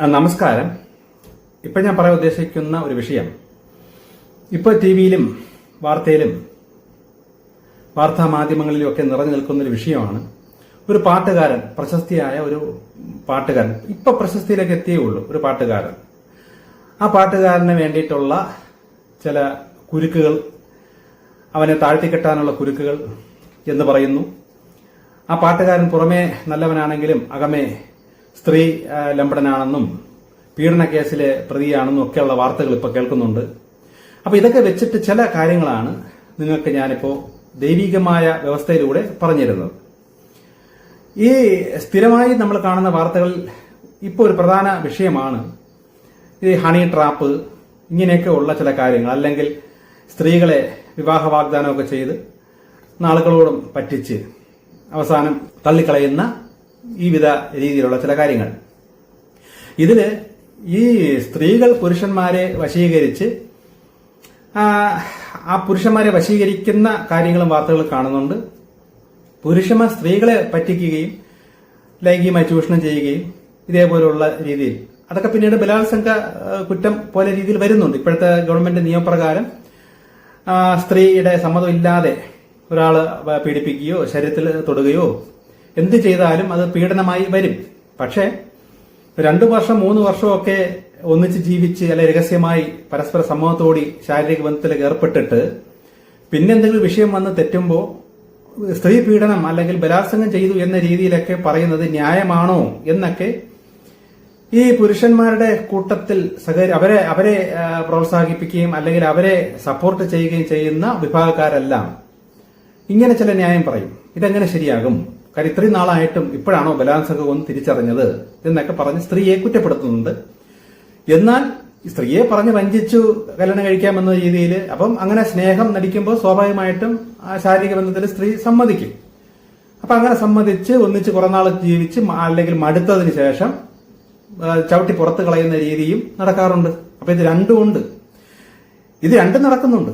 നമസ്കാരം. ഇപ്പൊ ഞാൻ പറയാൻ ഉദ്ദേശിക്കുന്ന ഒരു വിഷയം. ഇപ്പൊ ടി വിയിലും വാർത്തയിലും വാർത്താ മാധ്യമങ്ങളിലും ഒക്കെ നിറഞ്ഞു നിൽക്കുന്ന ഒരു വിഷയമാണ്. ഒരു പാട്ടുകാരൻ പ്രശസ്തിയായ ഒരു പാട്ടുകാരൻ. ഇപ്പൊ പ്രശസ്തിയിലേക്ക് എത്തിയേ ഉള്ളൂ ഒരു പാട്ടുകാരൻ. ആ പാട്ടുകാരന് വേണ്ടിയിട്ടുള്ള ചില കുരുക്കുകൾ അവനെ താഴ്ത്തിക്കെട്ടാനുള്ള കുരുക്കുകൾ എന്ന് പറയുന്നു. ആ പാട്ടുകാരൻ പുറമേ നല്ലവനാണെങ്കിലും അകമേ സ്ത്രീ ലംബടനാണെന്നും പീഡന കേസിലെ പ്രതിയാണെന്നും ഒക്കെയുള്ള വാർത്തകൾ ഇപ്പോൾ കേൾക്കുന്നുണ്ട്. അപ്പോൾ ഇതൊക്കെ വെച്ചിട്ട് ചില കാര്യങ്ങളാണ് നിങ്ങൾക്ക് ഞാനിപ്പോൾ ദൈവികമായ വ്യവസ്ഥയിലൂടെ പറഞ്ഞിരുന്നത്. ഈ സ്ഥിരമായി നമ്മൾ കാണുന്ന വാർത്തകൾ ഇപ്പോൾ ഒരു പ്രധാന വിഷയമാണ്. ഈ ഹണി ട്രാപ്പ് ഇങ്ങനെയൊക്കെ ഉള്ള ചില കാര്യങ്ങൾ. അല്ലെങ്കിൽ സ്ത്രീകളെ വിവാഹ വാഗ്ദാനമൊക്കെ ചെയ്ത് നാളുകളോടും പറ്റിച്ച് അവസാനം തള്ളിക്കളയുന്ന ഈ വിധ രീതിയിലുള്ള ചില കാര്യങ്ങൾ. ഇതിൽ ഈ സ്ത്രീകൾ പുരുഷന്മാരെ വശീകരിച്ച് ആ, പുരുഷന്മാരെ വശീകരിക്കുന്ന കാര്യങ്ങളും വാർത്തകളും കാണുന്നുണ്ട്. പുരുഷന്മാർ സ്ത്രീകളെ പറ്റിക്കുകയും ലൈംഗികമായി ചൂഷണം ചെയ്യുകയും ഇതേപോലെയുള്ള രീതിയിൽ. അതൊക്കെ പിന്നീട് ബലാത്സംഗ കുറ്റം പോലെ രീതിയിൽ വരുന്നുണ്ട്. ഇപ്പോഴത്തെ ഗവൺമെന്റ് നിയമപ്രകാരം സ്ത്രീയുടെ സമ്മതമില്ലാതെ ഒരാൾ പീഡിപ്പിക്കുകയോ ശരീരത്തിൽ തൊടുകയോ എന്ത് ചെയ്താലും അത് പീഡനമായി വരും. പക്ഷേ രണ്ടു വർഷം മൂന്ന് വർഷമൊക്കെ ഒന്നിച്ച് ജീവിച്ച് അല്ലെ രഹസ്യമായി പരസ്പര സമ്മതത്തോടി ശാരീരിക ബന്ധത്തിൽ ഏർപ്പെട്ടിട്ട് പിന്നെ എന്തെങ്കിലും വിഷയം വന്ന് തെറ്റുമ്പോൾ സ്ത്രീ പീഡനം അല്ലെങ്കിൽ ബലാത്സംഗം ചെയ്തു എന്ന രീതിയിലൊക്കെ പറയുന്നത് ന്യായമാണോ എന്നൊക്കെ ഈ പുരുഷന്മാരുടെ കൂട്ടത്തിൽ സഹകരി അവരെ അവരെ പ്രോത്സാഹിപ്പിക്കുകയും അല്ലെങ്കിൽ അവരെ സപ്പോർട്ട് ചെയ്യുകയും ചെയ്യുന്ന വിഭാഗക്കാരെല്ലാം ഇങ്ങനെ ചില ന്യായം പറയും. ഇതെങ്ങനെ ശരിയാകും? കാര്യം ഇത്രയും നാളായിട്ടും ഇപ്പോഴാണോ ബലാത്സംഗം ഒന്ന് തിരിച്ചറിഞ്ഞത് എന്നൊക്കെ പറഞ്ഞ് സ്ത്രീയെ കുറ്റപ്പെടുത്തുന്നുണ്ട്. എന്നാൽ സ്ത്രീയെ പറഞ്ഞ് വഞ്ചിച്ചു കല്യാണം കഴിക്കാമെന്ന രീതിയിൽ അപ്പം അങ്ങനെ സ്നേഹം നടിക്കുമ്പോൾ സ്വാഭാവികമായിട്ടും ആ ശാരീരിക ബന്ധത്തിൽ സ്ത്രീ സമ്മതിക്കും. അപ്പൊ അങ്ങനെ സമ്മതിച്ച് ഒന്നിച്ച് കുറെ നാൾ ജീവിച്ച് അല്ലെങ്കിൽ മടുത്തതിന് ശേഷം ചവിട്ടി പുറത്ത് കളയുന്ന രീതിയും നടക്കാറുണ്ട്. അപ്പൊ ഇത് രണ്ടും ഉണ്ട്. ഇത് രണ്ടും നടക്കുന്നുണ്ട്.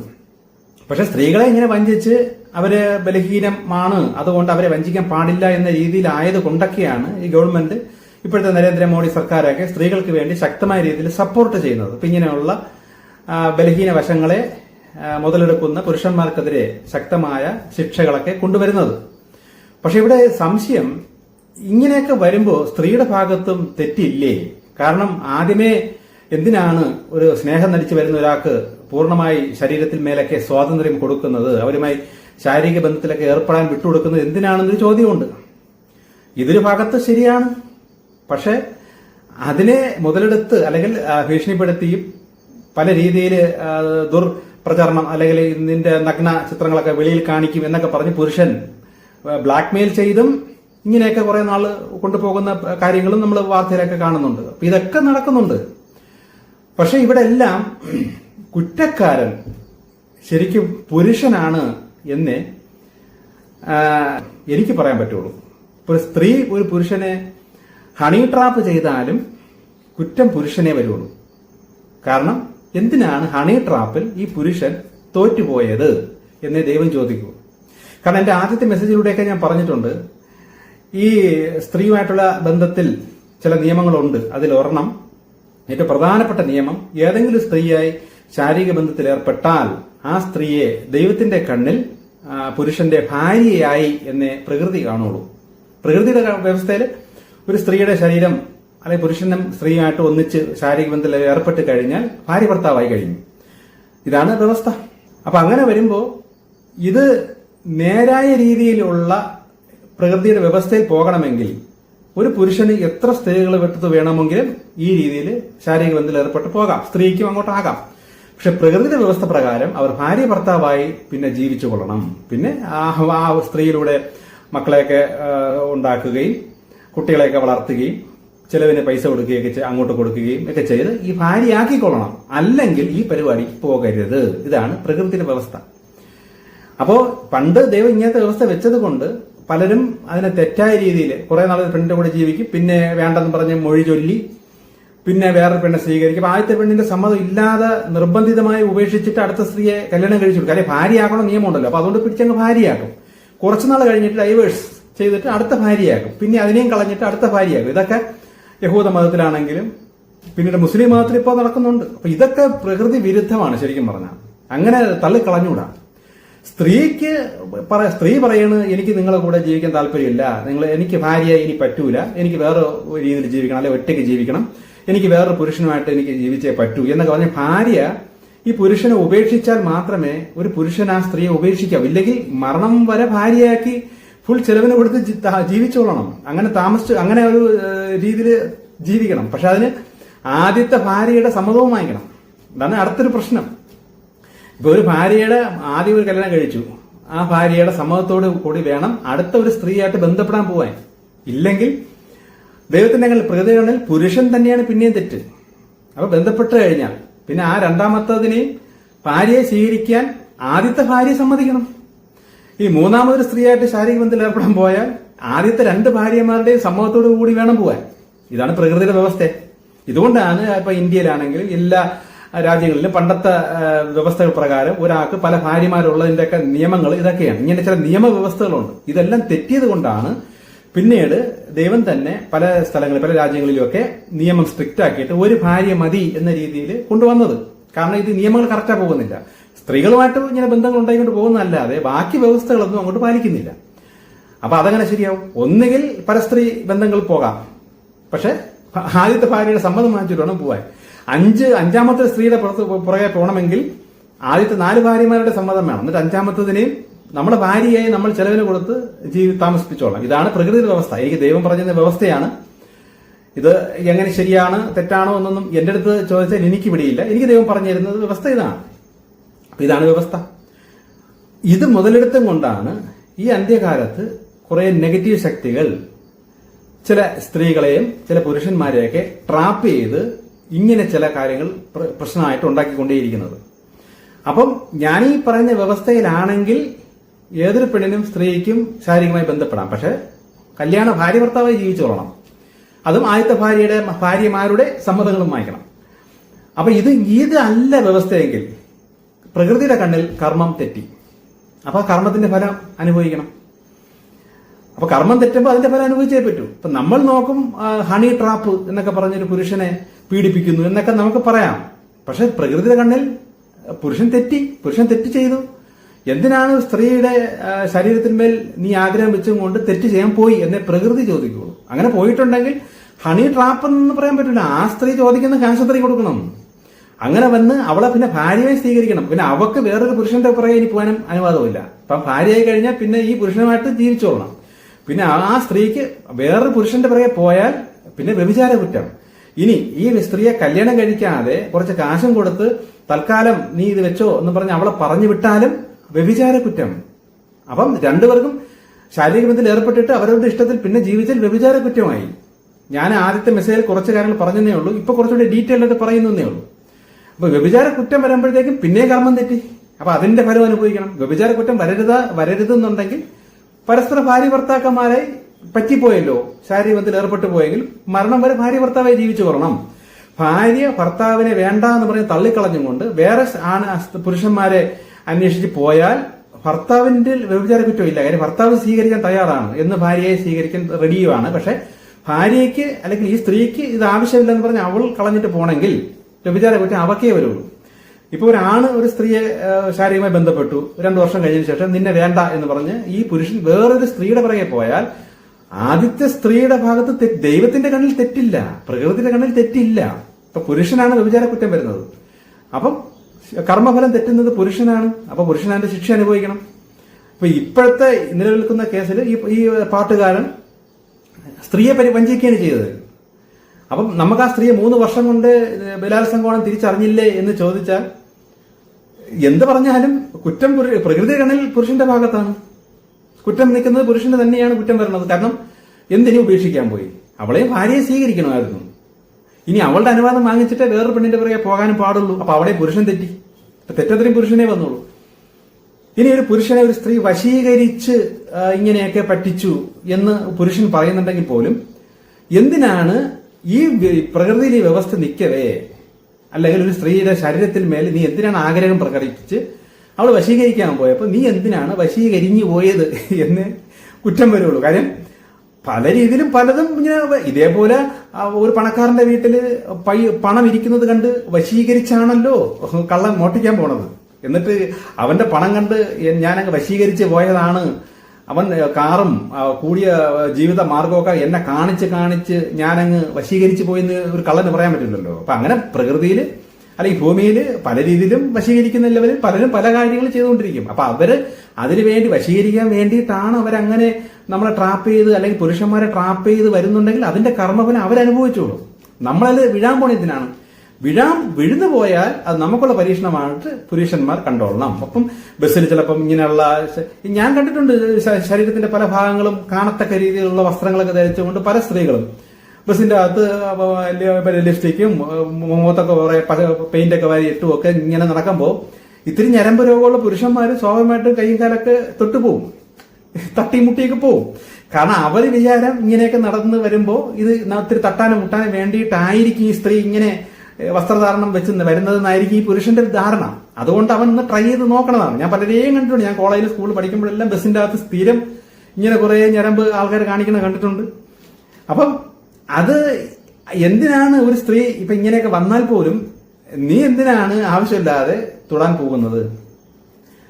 പക്ഷെ സ്ത്രീകളെ ഇങ്ങനെ വഞ്ചിച്ച് അവർ ബലഹീനമാണ്. അതുകൊണ്ട് അവരെ വഞ്ചിക്കാൻ പാടില്ല എന്ന രീതിയിലായത് കൊണ്ടൊക്കെയാണ് ഈ ഗവൺമെന്റ് ഇപ്പോഴത്തെ നരേന്ദ്രമോദി സർക്കാരൊക്കെ സ്ത്രീകൾക്ക് വേണ്ടി ശക്തമായ രീതിയിൽ സപ്പോർട്ട് ചെയ്യുന്നത്. അപ്പൊ ഇങ്ങനെയുള്ള ബലഹീന വശങ്ങളെ മുതലെടുക്കുന്ന പുരുഷന്മാർക്കെതിരെ ശക്തമായ ശിക്ഷകളൊക്കെ കൊണ്ടുവരുന്നത്. പക്ഷെ ഇവിടെ സംശയം ഇങ്ങനെയൊക്കെ വരുമ്പോൾ സ്ത്രീയുടെ ഭാഗത്തും തെറ്റില്ലേ? കാരണം ആദ്യമേ എന്തിനാണ് ഒരു സ്നേഹം നടിച്ചു വരുന്ന ഒരാൾക്ക് പൂർണമായി ശരീരത്തിൽ മേലൊക്കെ സ്വാതന്ത്ര്യം കൊടുക്കുന്നത്? അവരുമായി ശാരീരിക ബന്ധത്തിലൊക്കെ ഏർപ്പെടാൻ വിട്ടുകൊടുക്കുന്നത് എന്തിനാണെന്നൊരു ചോദ്യമുണ്ട്. ഇതൊരു ഭാഗത്ത് ശരിയാണ്. പക്ഷെ അതിനെ മുതലെടുത്ത് അല്ലെങ്കിൽ ഭീഷണിപ്പെടുത്തിയും പല രീതിയിൽ ദുർപ്രചരണം അല്ലെങ്കിൽ നിന്റെ നഗ്ന ചിത്രങ്ങളൊക്കെ വെളിയിൽ കാണിക്കും എന്നൊക്കെ പറഞ്ഞ് പുരുഷൻ ബ്ലാക്ക് മെയിൽ ചെയ്തും ഇങ്ങനെയൊക്കെ കുറെ നാൾ കൊണ്ടുപോകുന്ന കാര്യങ്ങളും നമ്മൾ വാർത്തയിലൊക്കെ കാണുന്നുണ്ട്. അപ്പൊ ഇതൊക്കെ നടക്കുന്നുണ്ട്. പക്ഷെ ഇവിടെ എല്ലാം കുറ്റക്കാരൻ ശരിക്കും പുരുഷനാണ് എന്നേ എനിക്ക് പറയാൻ പറ്റുള്ളൂ. ഒരു സ്ത്രീ ഒരു പുരുഷനെ ഹണി ട്രാപ്പ് ചെയ്താലും കുറ്റം പുരുഷനെ വരുള്ളൂ. കാരണം എന്തിനാണ് ഹണി ട്രാപ്പിൽ ഈ പുരുഷൻ തോറ്റുപോയത് എന്നേ ദൈവം ചോദിക്കൂ. കാരണം എന്റെ ആദ്യത്തെ മെസ്സേജിലൂടെയൊക്കെ ഞാൻ പറഞ്ഞിട്ടുണ്ട്. ഈ സ്ത്രീയുമായിട്ടുള്ള ബന്ധത്തിൽ ചില നിയമങ്ങളുണ്ട്. അതിൽ ഒരെണ്ണം ഏറ്റവും പ്രധാനപ്പെട്ട നിയമം ഏതെങ്കിലും സ്ത്രീയായി ശാരീരിക ബന്ധത്തിൽ ഏർപ്പെട്ടാൽ ആ സ്ത്രീയെ ദൈവത്തിന്റെ കണ്ണിൽ പുരുഷന്റെ ഭാര്യയായി എന്ന് പ്രകൃതി കാണുള്ളൂ. പ്രകൃതിയുടെ വ്യവസ്ഥയിൽ ഒരു സ്ത്രീയുടെ ശരീരം അല്ലെങ്കിൽ പുരുഷനും സ്ത്രീയുമായിട്ട് ഒന്നിച്ച് ശാരീരിക ബന്ധത്തിൽ ഏർപ്പെട്ട് കഴിഞ്ഞാൽ ഭാര്യ ഭർത്താവായി കഴിഞ്ഞു ഇതാണ് വ്യവസ്ഥ. അപ്പൊ അങ്ങനെ വരുമ്പോൾ ഇത് നേരായ രീതിയിലുള്ള പ്രകൃതിയുടെ വ്യവസ്ഥയിൽ പോകണമെങ്കിൽ ഒരു പുരുഷന് എത്ര സ്ത്രീകൾ വെട്ടത്ത് വേണമെങ്കിലും ഈ രീതിയിൽ ശാരീരിക ബന്ധത്തിൽ ഏർപ്പെട്ട് പോകാം. സ്ത്രീക്കും അങ്ങോട്ടാകാം പക്ഷെ പ്രകൃതിയുടെ വ്യവസ്ഥ പ്രകാരം അവർ ഭാര്യ ഭർത്താവായി പിന്നെ ജീവിച്ചു കൊള്ളണം. പിന്നെ ആ ആ സ്ത്രീയിലൂടെ മക്കളെയൊക്കെ ഉണ്ടാക്കുകയും കുട്ടികളെയൊക്കെ വളർത്തുകയും ചിലവിന് പൈസ കൊടുക്കുകയൊക്കെ അങ്ങോട്ട് കൊടുക്കുകയും ഒക്കെ ചെയ്ത് ഈ ഭാര്യയാക്കിക്കൊള്ളണം അല്ലെങ്കിൽ ഈ പരിപാടിക്ക് പോകരുത്. ഇതാണ് പ്രകൃതിയുടെ വ്യവസ്ഥ. അപ്പോ പണ്ട് ദൈവം ഇങ്ങനത്തെ വ്യവസ്ഥ വെച്ചത് കൊണ്ട് പലരും അതിനെ തെറ്റായ രീതിയിൽ കുറെ നാൾ പെണ്ണിന്റെ കൂടെ ജീവിക്കും. പിന്നെ വേണ്ടെന്ന് പറഞ്ഞ് മൊഴി ചൊല്ലി പിന്നെ വേറൊരു പെണ്ണെ സ്വീകരിക്കും. ആദ്യത്തെ പെണ്ണിന്റെ സമ്മതം ഇല്ലാതെ നിർബന്ധിതമായി ഉപേക്ഷിച്ചിട്ട് അടുത്ത സ്ത്രീയെ കല്യാണം കഴിച്ചു കൊടുക്കും. അല്ലെങ്കിൽ ഭാര്യയാക്കണം നിയമമുണ്ടല്ലോ. അപ്പൊ അതുകൊണ്ട് പിടിച്ചങ്ങ് ഭാര്യയാക്കും. കുറച്ചുനാൾ കഴിഞ്ഞിട്ട് ഡൈവേഴ്സ് ചെയ്തിട്ട് അടുത്ത ഭാര്യയാക്കും. പിന്നെ അതിനെയും കളഞ്ഞിട്ട് അടുത്ത ഭാര്യയാക്കും. ഇതൊക്കെ യഹൂദ മതത്തിലാണെങ്കിലും പിന്നീട് മുസ്ലിം മതത്തിൽ ഇപ്പോൾ നടക്കുന്നുണ്ട്. അപ്പൊ ഇതൊക്കെ പ്രകൃതി വിരുദ്ധമാണ് ശരിക്കും പറഞ്ഞാൽ. അങ്ങനെ തള്ളിക്കളഞ്ഞൂടാ സ്ത്രീക്ക് പറ സ്ത്രീ പറയണ് എനിക്ക് നിങ്ങളെ കൂടെ ജീവിക്കാൻ താല്പര്യമില്ല. നിങ്ങൾ എനിക്ക് ഭാര്യ ഇനി പറ്റൂല. എനിക്ക് വേറെ രീതിയിൽ ജീവിക്കണം. അല്ലെ ഒറ്റയ്ക്ക് ജീവിക്കണം. എനിക്ക് വേറൊരു പുരുഷനുമായിട്ട് എനിക്ക് ജീവിച്ചേ പറ്റൂ എന്നൊക്കെ പറഞ്ഞ ഭാര്യ ഈ പുരുഷനെ ഉപേക്ഷിച്ചാൽ മാത്രമേ ഒരു പുരുഷൻ ആ സ്ത്രീയെ ഉപേക്ഷിക്കാവൂ. ഇല്ലെങ്കിൽ മരണം വരെ ഭാര്യയാക്കി ഫുൾ ചെലവിന് കൊടുത്ത് ജീവിച്ചോളണം. അങ്ങനെ താമസിച്ചു അങ്ങനെ ഒരു രീതിയിൽ ജീവിക്കണം. പക്ഷെ അതിന് ആദ്യത്തെ ഭാര്യയുടെ സമ്മതവും വാങ്ങിക്കണം. അതാണ് അടുത്തൊരു പ്രശ്നം. ഇപ്പൊ ഒരു ഭാര്യയുടെ ആദ്യം ഒരു കല്യാണം കഴിച്ചു. ആ ഭാര്യയുടെ സമ്മതത്തോട് കൂടി വേണം അടുത്ത ഒരു സ്ത്രീയായിട്ട് ബന്ധപ്പെടാൻ പോവാൻ. ഇല്ലെങ്കിൽ ദൈവത്തിന്റെ അങ്ങനെ പ്രകൃതിയാണെങ്കിൽ പുരുഷൻ തന്നെയാണ് പിന്നെയും തെറ്റ്. അപ്പൊ ബന്ധപ്പെട്ട് കഴിഞ്ഞാൽ പിന്നെ ആ രണ്ടാമത്തതിനെയും ഭാര്യയെ സ്വീകരിക്കാൻ ആദ്യത്തെ ഭാര്യ സമ്മതിക്കണം. ഈ മൂന്നാമതൊരു സ്ത്രീയായിട്ട് ശാരീരിക ബന്ധത്തിൽ ഏർപ്പെടാൻ പോയാൽ ആദ്യത്തെ രണ്ട് ഭാര്യമാരുടെയും സമ്മതത്തോടു കൂടി വേണം പോവാൻ. ഇതാണ് പ്രകൃതിയുടെ വ്യവസ്ഥ. ഇതുകൊണ്ടാണ് ഇപ്പൊ ഇന്ത്യയിലാണെങ്കിലും എല്ലാ രാജ്യങ്ങളിലും പണ്ടത്തെ വ്യവസ്ഥകൾ പ്രകാരം ഒരാൾക്ക് പല ഭാര്യമാരുള്ളതിന്റെ ഒക്കെ നിയമങ്ങൾ ഇതൊക്കെയാണ്. ഇങ്ങനെ ചില നിയമവ്യവസ്ഥകളുണ്ട്. ഇതെല്ലാം തെറ്റിയത് കൊണ്ടാണ് പിന്നീട് ദൈവം തന്നെ പല സ്ഥലങ്ങളിൽ പല രാജ്യങ്ങളിലുമൊക്കെ നിയമം സ്ട്രിക്റ്റ് ആക്കിയിട്ട് ഒരു ഭാര്യ മതി എന്ന രീതിയിൽ കൊണ്ടുവന്നത്. കാരണം ഇത് നിയമങ്ങൾ കറക്റ്റാ പോകുന്നില്ല. സ്ത്രീകളുമായിട്ട് ഇങ്ങനെ ബന്ധങ്ങൾ ഉണ്ടായിക്കൊണ്ട് പോകുന്നതല്ലാതെ ബാക്കി വ്യവസ്ഥകളൊന്നും അങ്ങോട്ട് പാലിക്കുന്നില്ല. അപ്പൊ അതങ്ങനെ ശരിയാവും? ഒന്നുകിൽ പരസ്ത്രീ ബന്ധങ്ങൾ പോകാം. പക്ഷെ ആദ്യത്തെ ഭാര്യയുടെ സമ്മതം വാങ്ങിച്ചിട്ട് വേണം പോവാൻ. അഞ്ച് അഞ്ചാമത്തെ സ്ത്രീയുടെ പുറത്ത് പുറകെ പോകണമെങ്കിൽ ആദ്യത്തെ നാല് ഭാര്യമാരുടെ സമ്മതം വേണം. എന്നിട്ട് അഞ്ചാമത്തതിനെയും നമ്മുടെ ഭാര്യയായി നമ്മൾ ചെലവിന് കൊടുത്ത് ജീവി താമസിപ്പിച്ചോളാം. ഇതാണ് പ്രകൃതി വ്യവസ്ഥ. എനിക്ക് ദൈവം പറഞ്ഞ വ്യവസ്ഥയാണ്. ഇത് എങ്ങനെ ശരിയാണ് തെറ്റാണോ എന്നൊന്നും എന്റെ അടുത്ത് ചോദിച്ചാൽ എനിക്ക് പിടിയില്ല. എനിക്ക് ദൈവം പറഞ്ഞു തരുന്നത് വ്യവസ്ഥ ഇതാണ്. അപ്പൊ ഇതാണ് വ്യവസ്ഥ. ഇത് മുതലെടുത്തും കൊണ്ടാണ് ഈ അന്ത്യകാലത്ത് കുറെ നെഗറ്റീവ് ശക്തികൾ ചില സ്ത്രീകളെയും ചില പുരുഷന്മാരെയൊക്കെ ട്രാപ്പ് ചെയ്ത് ഇങ്ങനെ ചില കാര്യങ്ങൾ പ്ര- പ്രശ്നമായിട്ട് ഉണ്ടാക്കിക്കൊണ്ടേയിരിക്കുന്നത്. അപ്പം ഞാൻ ഈ പറയുന്ന വ്യവസ്ഥയിലാണെങ്കിൽ ഏതൊരു പെണ്ണിനും സ്ത്രീക്കും ശാരീരികമായി ബന്ധപ്പെടാം. പക്ഷെ കല്യാണ ഭാര്യ ഭർത്താവായി ജീവിച്ചോളണം. അതും ആദ്യത്തെ ഭാര്യയുടെ ഭാര്യമാരുടെ സമ്മതങ്ങളും വാങ്ങിക്കണം. അപ്പൊ ഇത് ഇത് അല്ല വ്യവസ്ഥയെങ്കിൽ പ്രകൃതിയുടെ കണ്ണിൽ കർമ്മം തെറ്റി. അപ്പൊ ആ കർമ്മത്തിന്റെ ഫലം അനുഭവിക്കണം. അപ്പൊ കർമ്മം തെറ്റുമ്പോൾ അതിന്റെ ഫലം അനുഭവിച്ചേ പറ്റൂ. ഇപ്പൊ നമ്മൾ നോക്കും ഹണി ട്രാപ്പ് എന്നൊക്കെ പറഞ്ഞൊരു പുരുഷനെ പീഡിപ്പിക്കുന്നു എന്നൊക്കെ നമുക്ക് പറയാം. പക്ഷെ പ്രകൃതിയുടെ കണ്ണിൽ പുരുഷൻ തെറ്റി പുരുഷൻ തെറ്റ് ചെയ്തു. എന്തിനാണ് സ്ത്രീയുടെ ശരീരത്തിന്മേൽ നീ ആഗ്രഹം വെച്ചും കൊണ്ട് തെറ്റ് ചെയ്യാൻ പോയി എന്നെ പ്രകൃതി ചോദിക്കുള്ളൂ അങ്ങനെ പോയിട്ടുണ്ടെങ്കിൽ ഹണി ട്രാപ്പ് എന്ന് പറയാൻ പറ്റില്ല. ആ സ്ത്രീ ചോദിക്കുന്ന ക്യാൻസർ കൊടുക്കണം. അങ്ങനെ വന്ന് അവളെ പിന്നെ ഭാര്യയായി സ്വീകരിക്കണം. പിന്നെ അവക്ക് വേറൊരു പുരുഷന്റെ പുറകെ ഇനി പോകാനും അനുവാദമില്ല. അപ്പം ഭാര്യയായി കഴിഞ്ഞാൽ പിന്നെ ഈ പുരുഷനുമായിട്ട് ജീവിച്ചോളണം. പിന്നെ ആ സ്ത്രീക്ക് വേറൊരു പുരുഷന്റെ പുറകെ പോയാൽ പിന്നെ വ്യഭിചാര കുറ്റം. ഇനി ഈ സ്ത്രീയെ കല്യാണം കഴിക്കാതെ കുറച്ച് കാശും കൊടുത്ത് തൽക്കാലം നീ ഇത് വെച്ചോ എന്ന് പറഞ്ഞ് അവളെ പറഞ്ഞു വിട്ടാലും വ്യഭിചാര കുറ്റം അപ്പം രണ്ടുപേർക്കും ശാരീരിക ബന്ധത്തിൽ ഏർപ്പെട്ടിട്ട് അവരവരുടെ ഇഷ്ടത്തിൽ പിന്നെ ജീവിച്ചാൽ വ്യഭിചാര കുറ്റമായി ഞാൻ ആദ്യത്തെ മെസ്സേജിൽ കുറച്ച് കാര്യങ്ങൾ പറഞ്ഞതേ ഉള്ളൂ. ഇപ്പൊ കുറച്ചുകൂടി ഡീറ്റെയിൽ ആയിട്ട് പറയുന്നേ ഉള്ളൂ. അപ്പൊ വ്യഭിചാര കുറ്റം വരുമ്പോഴത്തേക്കും പിന്നെ കർമ്മം തെറ്റി. അപ്പൊ അതിന്റെ ഫലം അനുഭവിക്കണം. വ്യഭിചാര കുറ്റം വരരുത് വരരുതെന്നുണ്ടെങ്കിൽ പരസ്പര ഭാര്യ ഭർത്താക്കന്മാരെ പറ്റിപ്പോയല്ലോ. ശാരീരിക ബന്ധത്തിൽ ഏർപ്പെട്ടു പോയെങ്കിൽ മരണം വരെ ഭാര്യ ഭർത്താവായി ജീവിച്ചു വരണം ഭാര്യ ഭർത്താവിനെ വേണ്ട എന്ന് പറഞ്ഞ് തള്ളിക്കളഞ്ഞുകൊണ്ട് വേറെ ആണ് പുരുഷന്മാരെ അന്വേഷിച്ച് പോയാൽ ഭർത്താവിന്റെ വ്യഭിചാര കുറ്റമില്ല കാര്യം ഭർത്താവ് സ്വീകരിക്കാൻ തയ്യാറാണ്. എന്ന് ഭാര്യയെ സ്വീകരിക്കാൻ റെഡിയുമാണ് പക്ഷെ ഭാര്യയ്ക്ക് അല്ലെങ്കിൽ ഈ സ്ത്രീക്ക് ഇത് ആവശ്യമില്ലെന്ന് പറഞ്ഞ് അവൾ കളഞ്ഞിട്ട് പോണെങ്കിൽ വ്യഭിചാര കുറ്റം അവക്കേ വരുള്ളൂ. ഇപ്പൊ ഒരാണ് ഒരു സ്ത്രീയെ ശാരീരികമായി ബന്ധപ്പെട്ടു. രണ്ടു വർഷം കഴിഞ്ഞതിന് ശേഷം നിന്നെ വേണ്ട എന്ന് പറഞ്ഞ് ഈ പുരുഷൻ വേറൊരു സ്ത്രീയുടെ പിറകെ പോയാൽ ആദ്യത്തെ സ്ത്രീയുടെ ഭാഗത്ത് ദൈവത്തിന്റെ കണ്ണിൽ തെറ്റില്ല. പ്രകൃതിയുടെ കണ്ണിൽ തെറ്റില്ല. ഇപ്പൊ പുരുഷനാണ് വ്യഭിചാര കുറ്റം വരുന്നത്. അപ്പം കർമ്മഫലം തെറ്റുന്നത് പുരുഷനാണ്. അപ്പൊ പുരുഷൻ അതിന്റെ ശിക്ഷ അനുഭവിക്കണം. അപ്പൊ ഇപ്പോഴത്തെ നിലനിൽക്കുന്ന കേസിൽ ഈ ഈ പാട്ടുകാരൻ സ്ത്രീയെ പരി വഞ്ചിക്കുകയാണ് ചെയ്തത്. അപ്പം നമുക്ക് ആ സ്ത്രീയെ മൂന്ന് വർഷം കൊണ്ട് ബലാത്സംഗോണം തിരിച്ചറിഞ്ഞില്ലേ എന്ന് ചോദിച്ചാൽ എന്ത് പറഞ്ഞാലും കുറ്റം പുരു- പ്രകൃതി കണ്ണിൽ പുരുഷന്റെ ഭാഗത്താണ്. കുറ്റം നിൽക്കുന്നത് പുരുഷന് തന്നെയാണ് കുറ്റം വരുന്നത് കാരണം എന്തിനു ഉപേക്ഷിക്കാൻ പോയി? അവളെയും ഭാര്യയെ സ്വീകരിക്കണമായിരുന്നു. ഇനി അവളുടെ അനുവാദം വാങ്ങിച്ചിട്ട് വേറൊരു പെണ്ണിന്റെ പുറകെ പോകാനും പാടുള്ളൂ. അപ്പൊ അവിടെ പുരുഷൻ തെറ്റി. തെറ്റത്രയും പുരുഷനെ വന്നോളൂ. ഇനി ഒരു പുരുഷനെ ഒരു സ്ത്രീ വശീകരിച്ച് ഇങ്ങനെയൊക്കെ പറ്റിച്ചു എന്ന് പുരുഷൻ പറയുന്നുണ്ടെങ്കിൽ പോലും എന്തിനാണ് ഈ പ്രകൃതിയിൽ വ്യവസ്ഥ നിൽക്കവേ അല്ലെങ്കിൽ ഒരു സ്ത്രീയുടെ ശരീരത്തിൽ മേൽ നീ എന്തിനാണ് ആഗ്രഹം പ്രകടിപ്പിച്ച് അവൾ വശീകരിക്കാൻ പോയപ്പോൾ നീ എന്തിനാണ് വശീകരിഞ്ഞു പോയത് എന്ന് കുറ്റം വരുള്ളൂ. കാര്യം പല രീതിയിലും പലതും ഇങ്ങനെ ഇതേപോലെ ഒരു പണക്കാരന്റെ വീട്ടിൽ പൈ പണം ഇരിക്കുന്നത് കണ്ട് വശീകരിച്ചാണല്ലോ കള്ളൻ മോട്ടിക്കാൻ പോണത്. എന്നിട്ട് അവന്റെ പണം കണ്ട് ഞാനങ്ങ് വശീകരിച്ച് പോയതാണ്. അവൻ കാറും കൂടിയ ജീവിത മാർഗമൊക്കെ എന്നെ കാണിച്ച് കാണിച്ച് ഞാനങ്ങ് വശീകരിച്ച് പോയെന്ന് ഒരു കള്ളന് പറയാൻ പറ്റില്ലല്ലോ. അപ്പൊ അങ്ങനെ പ്രകൃതിയിൽ അല്ലെങ്കിൽ ഭൂമിയിൽ പല രീതിയിലും വശീകരിക്കുന്ന ലെവലിൽ പലരും പല കാര്യങ്ങൾ ചെയ്തുകൊണ്ടിരിക്കും. അപ്പൊ അവർ അതിനു വേണ്ടി വശീകരിക്കാൻ വേണ്ടിയിട്ടാണ് അവരങ്ങനെ നമ്മളെ ട്രാപ്പ് ചെയ്ത് അല്ലെങ്കിൽ പുരുഷന്മാരെ ട്രാപ്പ് ചെയ്ത് വരുന്നുണ്ടെങ്കിൽ അതിന്റെ കർമ്മഫലം അവരനുഭവിച്ചോളൂ. നമ്മളത് വിഴാൻ പോണിതിനാണ് വിഴാം വിഴുന്നു പോയാൽ അത് നമുക്കുള്ള പരീക്ഷണമായിട്ട് പുരുഷന്മാർ കണ്ടോളണം. അപ്പം ബസ്സിൽ ചിലപ്പം ഇങ്ങനെയുള്ള ഞാൻ കണ്ടിട്ടുണ്ട് ശരീരത്തിന്റെ പല ഭാഗങ്ങളും കാണത്തക്ക രീതിയിലുള്ള വസ്ത്രങ്ങളൊക്കെ ധരിച്ചുകൊണ്ട് പല സ്ത്രീകളും. ബസ്സിന്റെ അകത്ത് ലിപ്സ്റ്റിക്കും മുഖത്തൊക്കെ കുറെ പെയിന്റ് ഒക്കെ വാരി ഇട്ടും ഒക്കെ ഇങ്ങനെ നടക്കുമ്പോൾ ഇത്തിരി ഞരമ്പ് രോഗമുള്ള പുരുഷന്മാർ സ്വാഭാവികമായിട്ടും കൈയും കാലൊക്കെ തൊട്ടുപോകും. തട്ടിമുട്ടിയൊക്കെ പോവും. കാരണം അവർ വിചാരം ഇങ്ങനെയൊക്കെ നടന്ന് വരുമ്പോൾ ഇത് ഒത്തിരി തട്ടാനും മുട്ടാനും വേണ്ടിയിട്ടായിരിക്കും ഈ സ്ത്രീ ഇങ്ങനെ വസ്ത്രധാരണം വെച്ച് വരുന്നതെന്നായിരിക്കും ഈ പുരുഷന്റെ ഒരു ധാരണ. അതുകൊണ്ട് അവൻ ഒന്ന് ട്രൈ ചെയ്ത് നോക്കണതാണ്. ഞാൻ പലരെയും കണ്ടിട്ടുണ്ട്. ഞാൻ കോളേജിൽ സ്കൂളിൽ പഠിക്കുമ്പോഴെല്ലാം ബസ്സിന്റെ അകത്ത് സ്ഥിരം ഇങ്ങനെ കുറെ ഞരമ്പ് ആൾക്കാർ കാണിക്കുന്നത് കണ്ടിട്ടുണ്ട്. അപ്പം അത് എന്തിനാണ് ഒരു സ്ത്രീ ഇപ്പൊ ഇങ്ങനെയൊക്കെ വന്നാൽ പോലും നീ എന്തിനാണ് ആവശ്യമില്ലാതെ തൊടാൻ പോകുന്നത്?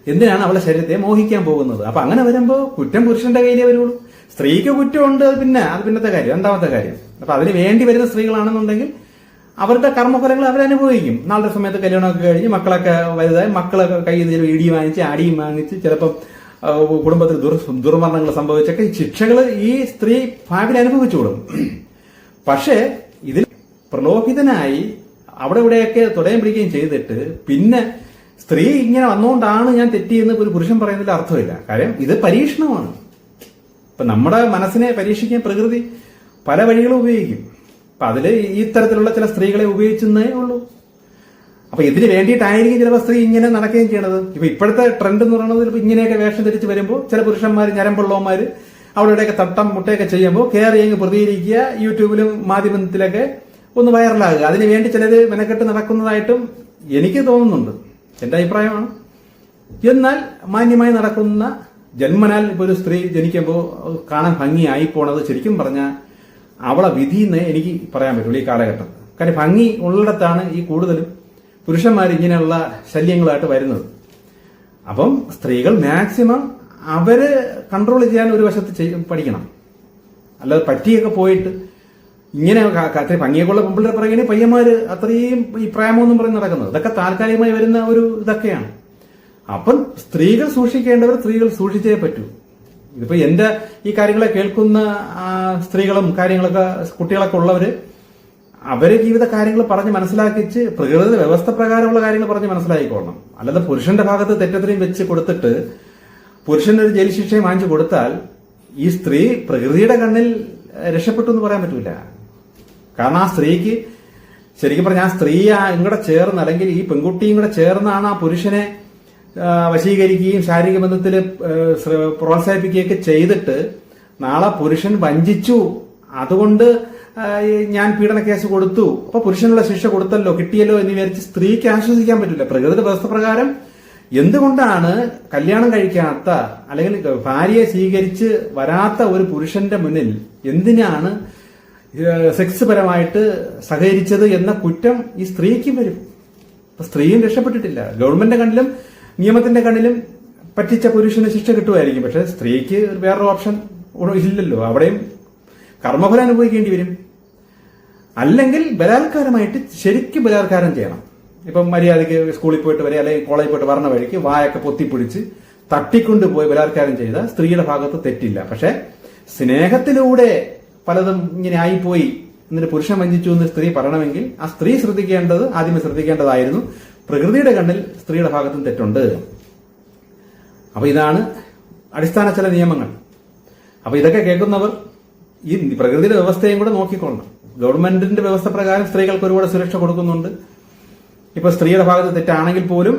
എന്തിനാണ് അവളെ ശരീരത്തെ മോഹിക്കാൻ പോകുന്നത്? അപ്പൊ അങ്ങനെ വരുമ്പോ കുറ്റം പുരുഷന്റെ കയ്യിലേ വരുള്ളൂ. സ്ത്രീക്ക് കുറ്റമുണ്ട് പിന്നെ അത് പിന്നത്തെ കാര്യം രണ്ടാമത്തെ കാര്യം. അപ്പൊ അതിന് വേണ്ടി വരുന്ന സ്ത്രീകളാണെന്നുണ്ടെങ്കിൽ അവരുടെ കർമ്മഫലങ്ങൾ അവരനുഭവിക്കും നാളെ സമയത്ത് കല്യാണമൊക്കെ കഴിഞ്ഞ് മക്കളൊക്കെ വലുതായി മക്കളൊക്കെ കയ്യിൽ നിന്ന് ഇടി വാങ്ങിച്ച് അടിയും വാങ്ങിച്ച് ചിലപ്പം കുടുംബത്തിൽ ദുർ ദുർമരണങ്ങൾ സംഭവിച്ചൊക്കെ ഈ ശിക്ഷകൾ ഈ സ്ത്രീ ഭാവിയിൽ അനുഭവിച്ചുകൊള്ളും പക്ഷേ ഇതിൽ പ്രലോഭിതനായി അവിടെ ഇവിടെയൊക്കെ തുടയം പിടിക്കുകയും ചെയ്തിട്ട് പിന്നെ സ്ത്രീ ഇങ്ങനെ വന്നുകൊണ്ടാണ് ഞാൻ തെറ്റിയെന്ന് ഒരു പുരുഷൻ പറയുന്നതിൽ അർത്ഥമില്ല. കാര്യം ഇത് പരീക്ഷണമാണ്. ഇപ്പൊ നമ്മുടെ മനസ്സിനെ പരീക്ഷിക്കാൻ പ്രകൃതി പല വഴികളും ഉപയോഗിക്കും. അപ്പൊ അതിൽ ഈ തരത്തിലുള്ള ചില സ്ത്രീകളെ ഉപയോഗിച്ചെന്നേ ഉള്ളൂ. അപ്പൊ ഇതിന് വേണ്ടിയിട്ടായിരിക്കും ചിലപ്പോൾ സ്ത്രീ ഇങ്ങനെ നടക്കുകയും ചെയ്യണത്. ഇപ്പൊ ഇപ്പോഴത്തെ ട്രെൻഡ് എന്ന് പറയുന്നത് ഇപ്പൊ ഇങ്ങനെയൊക്കെ വേഷം ധരിച്ച് വരുമ്പോൾ ചില പുരുഷന്മാർ ഞരമ്പുള്ളവന്മാർ അവളുടെയൊക്കെ തട്ടം മുട്ടയൊക്കെ ചെയ്യുമ്പോൾ കയറി അങ്ങ് പ്രതികരിക്കുക യൂട്യൂബിലും മാധ്യമത്തിലൊക്കെ ഒന്ന് വൈറലാകുക അതിന് വേണ്ടി മെനക്കെട്ട് നടക്കുന്നതായിട്ടും എനിക്ക് തോന്നുന്നുണ്ട്. എന്റെ അഭിപ്രായമാണ്. എന്നാൽ മാന്യമായി നടക്കുന്ന ജന്മനാൽ ഇപ്പൊ ഒരു സ്ത്രീ ജനിക്കുമ്പോൾ കാണാൻ ഭംഗിയായി പോണത് ശരിക്കും പറഞ്ഞാൽ അവളെ വിധി എന്ന് എനിക്ക് പറയാൻ പറ്റുള്ളൂ ഈ കാലഘട്ടം. കാര്യം ഭംഗി ഉള്ളിടത്താണ് ഈ കൂടുതലും പുരുഷന്മാർ ഇങ്ങനെയുള്ള ശല്യങ്ങളായിട്ട് വരുന്നത്. അപ്പം സ്ത്രീകൾ മാക്സിമം അവർ കൺട്രോൾ ചെയ്യാൻ ഒരു വശത്ത് പഠിക്കണം. അല്ലാതെ പറ്റിയൊക്കെ പോയിട്ട് ഇങ്ങനെ കൊള്ള ഭംഗിയൊക്കെയുള്ള പെമ്പിള്ളേർ പറയുകയാണെങ്കിൽ പയ്യന്മാര് അത്രയും ഈ പ്രേമമെന്നും പറഞ്ഞ് നടക്കുന്നത്. ഇതൊക്കെ താൽക്കാലികമായി വരുന്ന ഒരു ഇതൊക്കെയാണ്. അപ്പം സ്ത്രീകൾ സൂക്ഷിക്കേണ്ടവർ സ്ത്രീകൾ സൂക്ഷിച്ചേ പറ്റൂ. ഇതിപ്പോ എന്റെ ഈ കാര്യങ്ങളെ കേൾക്കുന്ന സ്ത്രീകളും കാര്യങ്ങളൊക്കെ കുട്ടികളൊക്കെ ഉള്ളവര് അവരെ ജീവിത കാര്യങ്ങൾ പറഞ്ഞ് മനസ്സിലാക്കിച്ച് പ്രകൃതി വ്യവസ്ഥ പ്രകാരമുള്ള കാര്യങ്ങൾ പറഞ്ഞ് മനസ്സിലാക്കിക്കൊള്ളണം അല്ലാതെ പുരുഷന്റെ ഭാഗത്ത് തെറ്റത്രയും വെച്ച് കൊടുത്തിട്ട് പുരുഷന് ഒരു ജയിൽ ശിക്ഷയും വാങ്ങിച്ചു കൊടുത്താൽ ഈ സ്ത്രീ പ്രകൃതിയുടെ കണ്ണിൽ രക്ഷപ്പെട്ടു എന്ന് പറയാൻ പറ്റൂല. കാരണം ആ സ്ത്രീക്ക് ശരിക്കും പറഞ്ഞാൽ ആ സ്ത്രീ ഇങ്ങടെ ചേർന്ന് അല്ലെങ്കിൽ ഈ പെൺകുട്ടിയും കൂടെ ചേർന്നാണ് ആ പുരുഷനെ വശീകരിക്കുകയും ശാരീരിക ബന്ധത്തിൽ പ്രോത്സാഹിപ്പിക്കുകയൊക്കെ ചെയ്തിട്ട് നാളെ പുരുഷൻ വഞ്ചിച്ചു. അതുകൊണ്ട് ഞാൻ പീഡന കേസ് കൊടുത്തു. അപ്പൊ പുരുഷനുള്ള ശിക്ഷ കൊടുത്തല്ലോ കിട്ടിയല്ലോ എന്ന് വിചാരിച്ച് സ്ത്രീക്ക് ആശ്വസിക്കാൻ പറ്റില്ല. പ്രകൃതി വ്യവസ്ഥ പ്രകാരം എന്തുകൊണ്ടാണ് കല്യാണം കഴിക്കാത്ത അല്ലെങ്കിൽ ഭാര്യയെ സ്വീകരിച്ച് വരാത്ത ഒരു പുരുഷന്റെ മുന്നിൽ എന്തിനാണ് സെക്സ് പരമായിട്ട് സഹകരിച്ചത് എന്ന കുറ്റം ഈ സ്ത്രീക്കും വരും. അപ്പൊ സ്ത്രീയും രക്ഷപ്പെട്ടിട്ടില്ല. ഗവൺമെന്റിന്റെ കണ്ണിലും നിയമത്തിന്റെ കണ്ണിലും പറ്റിച്ച പുരുഷന് ശിക്ഷ കിട്ടുമായിരിക്കും. പക്ഷെ സ്ത്രീക്ക് വേറൊരു ഓപ്ഷൻ ഇല്ലല്ലോ. അവിടെയും കർമ്മഫലം അനുഭവിക്കേണ്ടി വരും. അല്ലെങ്കിൽ ബലാത്കാരമായിട്ട് ശരിക്കും ബലാത്കാരം ചെയ്യണം. ഇപ്പം മര്യാദയ്ക്ക് സ്കൂളിൽ പോയിട്ട് വരെ അല്ലെങ്കിൽ കോളേജിൽ പോയിട്ട് വരണ വഴിക്ക് വായൊക്കെ പൊത്തിപ്പിടിച്ച് തട്ടിക്കൊണ്ട് പോയി ബലാത്കാരം ചെയ്ത സ്ത്രീയുടെ ഭാഗത്ത് തെറ്റില്ല. പക്ഷെ സ്നേഹത്തിലൂടെ പലതും ഇങ്ങനെ ആയിപ്പോയി. എന്നിട്ട് പുരുഷൻ വഞ്ചിച്ചു എന്ന് സ്ത്രീ പറയണമെങ്കിൽ ആ സ്ത്രീ ശ്രദ്ധിക്കേണ്ടത് ആദ്യമേ ശ്രദ്ധിക്കേണ്ടതായിരുന്നു. പ്രകൃതിയുടെ കണ്ണിൽ സ്ത്രീയുടെ ഭാഗത്തും തെറ്റുണ്ട്. അപ്പൊ ഇതാണ് അടിസ്ഥാന ചില നിയമങ്ങൾ. അപ്പൊ ഇതൊക്കെ കേൾക്കുന്നവർ ഈ പ്രകൃതിയുടെ വ്യവസ്ഥയും കൂടെ നോക്കിക്കൊള്ളണം ഗവൺമെന്റിന്റെ വ്യവസ്ഥ പ്രകാരം സ്ത്രീകൾക്ക് ഒരുപാട് സുരക്ഷ കൊടുക്കുന്നുണ്ട്. ഇപ്പൊ സ്ത്രീയുടെ ഭാഗത്ത് തെറ്റാണെങ്കിൽ പോലും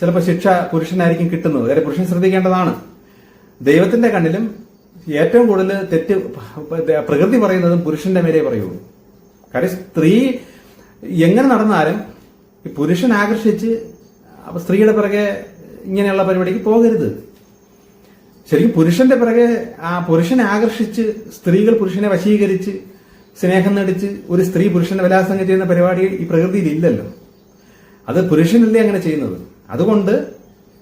ചിലപ്പോൾ ശിക്ഷ പുരുഷനായിരിക്കും കിട്ടുന്നത്. അതായത് പുരുഷൻ ശ്രദ്ധിക്കേണ്ടതാണ്. ദൈവത്തിന്റെ കണ്ണിലും ഏറ്റവും കൂടുതൽ തെറ്റ് പ്രകൃതി പറയുന്നതും പുരുഷന്റെ മേലെ പറയുള്ളൂ. കാര്യം സ്ത്രീ എങ്ങനെ നടന്നാലും ഈ പുരുഷൻ ആകർഷിച്ച് സ്ത്രീയുടെ പിറകെ ഇങ്ങനെയുള്ള പരിപാടിക്ക് പോകരുത്. ശരിക്കും പുരുഷന്റെ പിറകെ ആ പുരുഷനെ ആകർഷിച്ച് സ്ത്രീകൾ പുരുഷനെ വശീകരിച്ച് സ്നേഹം നടിച്ച് ഒരു സ്ത്രീ പുരുഷനെ വിലാസംഗം ചെയ്യുന്ന പരിപാടി ഈ പ്രകൃതിയിൽ ഇല്ലല്ലോ. അത് പുരുഷനല്ലേ അങ്ങനെ ചെയ്യുന്നത്? അതുകൊണ്ട്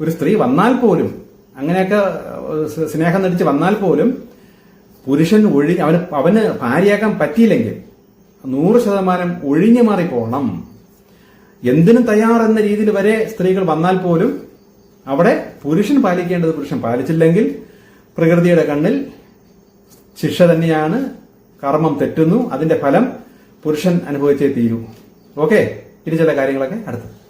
ഒരു സ്ത്രീ വന്നാൽ പോലും അങ്ങനെയൊക്കെ സ്നേഹം നടിച്ച് വന്നാൽ പോലും പുരുഷൻ ഒഴി അവന് അവന് ഭാര്യയാക്കാൻ പറ്റിയില്ലെങ്കിൽ നൂറ് ശതമാനം ഒഴിഞ്ഞു മാറിപ്പോണം. എന്തിനും തയ്യാറെന്ന രീതിയിൽ വരെ സ്ത്രീകൾ വന്നാൽ പോലും അവിടെ പുരുഷൻ പാലിക്കേണ്ടത് പുരുഷൻ പാലിച്ചില്ലെങ്കിൽ പ്രകൃതിയുടെ കണ്ണിൽ ശിക്ഷ തന്നെയാണ് കർമ്മം തെറ്റുന്നു. അതിന്റെ ഫലം പുരുഷൻ അനുഭവിച്ചേ തീരൂ. ഓക്കെ? ഇനി ചില കാര്യങ്ങളൊക്കെ അടുത്ത്.